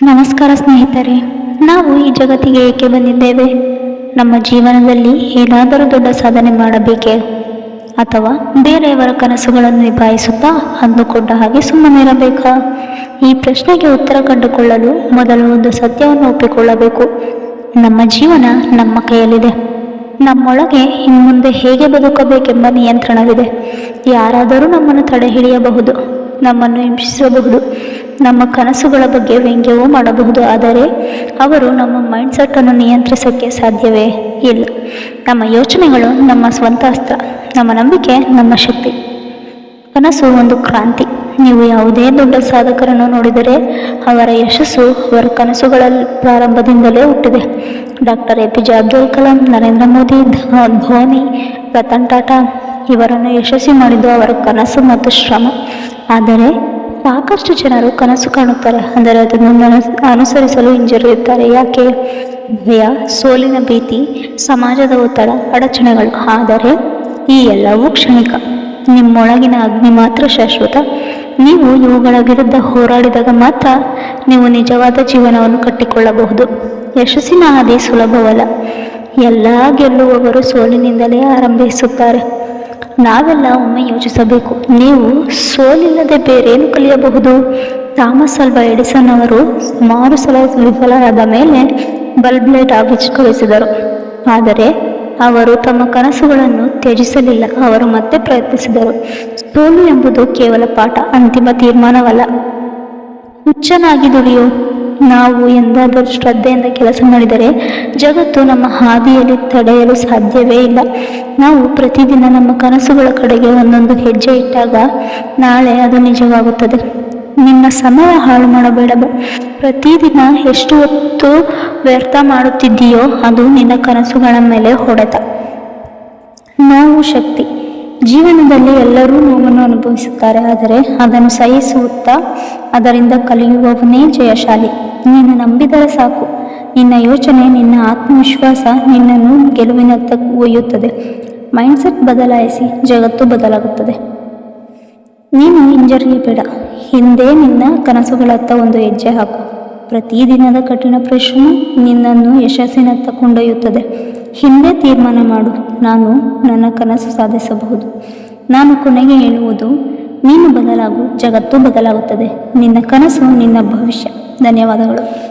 ನಮಸ್ಕಾರ ಸ್ನೇಹಿತರೆ, ನಾವು ಈ ಜಗತ್ತಿಗೆ ಏಕೆ ಬಂದಿದ್ದೇವೆ? ನಮ್ಮ ಜೀವನದಲ್ಲಿ ಏನಾದರೂ ದೊಡ್ಡ ಸಾಧನೆ ಮಾಡಬೇಕೇ? ಅಥವಾ ಬೇರೆಯವರ ಕನಸುಗಳನ್ನು ನಿಭಾಯಿಸುತ್ತಾ ಅಂದುಕೊಂಡ ಹಾಗೆ ಸುಮ್ಮನಿರಬೇಕಾ ಈ ಪ್ರಶ್ನೆಗೆ ಉತ್ತರ ಕಂಡುಕೊಳ್ಳಲು ಮೊದಲು ಒಂದು ಸತ್ಯವನ್ನು ಒಪ್ಪಿಕೊಳ್ಳಬೇಕು. ನಮ್ಮ ಜೀವನ ನಮ್ಮ ಕೈಯಲ್ಲಿದೆ. ನಮ್ಮೊಳಗೆ ಇನ್ಮುಂದೆ ಹೇಗೆ ಬದುಕಬೇಕೆಂಬ ನಿಯಂತ್ರಣವಿದೆ. ಯಾರಾದರೂ ನಮ್ಮನ್ನು ತಡೆ ಹಿಡಿಯಬಹುದು ನಮ್ಮನ್ನು ಹಿಂಸಿಸಬಹುದು ನಮ್ಮ ಕನಸುಗಳ ಬಗ್ಗೆ ವ್ಯಂಗ್ಯವೂ ಮಾಡಬಹುದು, ಆದರೆ ಅವರು ನಮ್ಮ ಮೈಂಡ್ಸೆಟ್ಟನ್ನು ನಿಯಂತ್ರಿಸೋಕ್ಕೆ ಸಾಧ್ಯವೇ ಇಲ್ಲ. ನಮ್ಮ ಯೋಚನೆಗಳು ನಮ್ಮ ಸ್ವಂತ ಅಸ್ತ್ರ ನಮ್ಮ ನಂಬಿಕೆ ನಮ್ಮ ಶಕ್ತಿ. ಕನಸು ಒಂದು ಕ್ರಾಂತಿ. ನೀವು ಯಾವುದೇ ದೊಡ್ಡ ಸಾಧಕರನ್ನು ನೋಡಿದರೆ ಅವರ ಯಶಸ್ಸು ಅವರ ಕನಸುಗಳ ಪ್ರಾರಂಭದಿಂದಲೇ ಹುಟ್ಟಿದೆ. Doctor A P J Abdul Kalam, Narendra Modi Dhoni Ratan Tata, ಇವರನ್ನು ಯಶಸ್ವಿ ಮಾಡಿದ್ದು ಅವರ ಕನಸು ಮತ್ತು ಶ್ರಮ. ಆದರೆ ಸಾಕಷ್ಟು ಜನರು ಕನಸು ಕಾಣುತ್ತಾರೆ. ಅಂದರೆ ಅದನ್ನು ಅನು- ಅನುಸರಿಸಲು ಹಿಂಜರಿಯುತ್ತಾರೆ. ಯಾಕೆ? ಭಯ, ಸೋಲಿನ ಭೀತಿ, ಸಮಾಜದ ಒತ್ತಡ, ಅಡಚಣೆಗಳು. ಆದರೆ ಈ ಎಲ್ಲವೂ ಕ್ಷಣಿಕ. ನಿಮ್ಮೊಳಗಿನ ಅಗ್ನಿ ಮಾತ್ರ ಶಾಶ್ವತ. ನೀವು ಇವುಗಳ ವಿರುದ್ಧ ಹೋರಾಡಿದಾಗ ಮಾತ್ರ ನೀವು ನಿಜವಾದ ಜೀವನವನ್ನು ಕಟ್ಟಿಕೊಳ್ಳಬಹುದು. ಯಶಸ್ಸಿನ ಹಾದಿ ಸುಲಭವಲ್ಲ. ಎಲ್ಲ ಗೆಲ್ಲುವವರು ಸೋಲಿನಿಂದಲೇ ಆರಂಭಿಸುತ್ತಾರೆ. ನಾವೆಲ್ಲ ಒಮ್ಮೆ ಯೋಚಿಸಬೇಕು. ನೀವು ಸೋಲಿಲ್ಲದೆ ಬೇರೇನು ಕಲಿಯಬಹುದು? ಥಾಮಸ್ ಅಲ್ವಾ ಎಡಿಸನ್ ಅವರು ಸುಮಾರು ಸಲ ವಿಫಲರಾದ ಮೇಲೆ ಬಲ್ಬ್ ಲೈಟ್ ಆವಿಷ್ಕರಿಸಿದರು. ಆದರೆ ಅವರು ತಮ್ಮ ಕನಸುಗಳನ್ನು ತ್ಯಜಿಸಲಿಲ್ಲ. ಅವರು ಮತ್ತೆ ಪ್ರಯತ್ನಿಸಿದರು. ಸೋಲು ಎಂಬುದು ಕೇವಲ ಪಾಠ, ಅಂತಿಮ ತೀರ್ಮಾನವಲ್ಲ. ಹುಚ್ಚನಾಗಿ ದುಡಿಯು. ನಾವು ಎಂದಾದರೂ ಶ್ರದ್ಧೆಯಿಂದ ಕೆಲಸ ಮಾಡಿದರೆ ಜಗತ್ತು ನಮ್ಮ ಹಾದಿಯಲ್ಲಿ ತಡೆಯಲು ಸಾಧ್ಯವೇ ಇಲ್ಲ. ನಾವು ಪ್ರತಿದಿನ ನಮ್ಮ ಕನಸುಗಳ ಕಡೆಗೆ ಒಂದೊಂದು ಹೆಜ್ಜೆ ಇಟ್ಟಾಗ ನಾಳೆ ಅದು ನಿಜವಾಗುತ್ತದೆ. ನಿನ್ನ ಸಮಯ ಹಾಳು ಮಾಡಬೇಡ ಪ್ರತಿದಿನ ಎಷ್ಟು ಹೊತ್ತು ವ್ಯರ್ಥ ಮಾಡುತ್ತಿದ್ದೀಯೋ ಅದು ನಿನ್ನ ಕನಸುಗಳ ಮೇಲೆ ಹೊಡೆತ ನೋವು ಶಕ್ತಿ. ಜೀವನದಲ್ಲಿ ಎಲ್ಲರೂ ನೋವನ್ನು ಅನುಭವಿಸುತ್ತಾರೆ, ಆದರೆ ಅದನ್ನು ಸಹಿಸುತ್ತಾ ಅದರಿಂದ ಕಲಿಯುವವನೇ ಜಯಶಾಲಿ. ನೀನು ನಂಬಿದರೆ ಸಾಕು. ನಿನ್ನ ಯೋಚನೆ, ನಿನ್ನ ಆತ್ಮವಿಶ್ವಾಸ ನಿನ್ನನ್ನು ಗೆಲುವಿನತ್ತ ಒಯ್ಯುತ್ತದೆ. ಮೈಂಡ್ಸೆಟ್ ಬದಲಾಯಿಸಿ ಜಗತ್ತು ಬದಲಾಗುತ್ತದೆ. ನೀನು ಹಿಂಜರಿಯಬೇಡ ಹಿಂದೆ ನಿನ್ನ ಕನಸುಗಳತ್ತ ಒಂದು ಹೆಜ್ಜೆ ಹಾಕು. ಪ್ರತಿದಿನದ ಕಠಿಣ ಪರಿಶ್ರಮ ನಿನ್ನನ್ನು ಯಶಸ್ಸಿನತ್ತ ಕೊಂಡೊಯ್ಯುತ್ತದೆ. ಹಿಂದೆ ತೀರ್ಮಾನ ಮಾಡು. ನಾನು ನನ್ನ ಕನಸು ಸಾಧಿಸಬಹುದು. ನಾನು ಕೊನೆಗೆ ಹೇಳುವುದು, ನೀನು ಬದಲಾಗು, ಜಗತ್ತು ಬದಲಾಗುತ್ತದೆ. ನಿನ್ನ ಕನಸು ನಿನ್ನ ಭವಿಷ್ಯ. ಧನ್ಯವಾದಗಳು.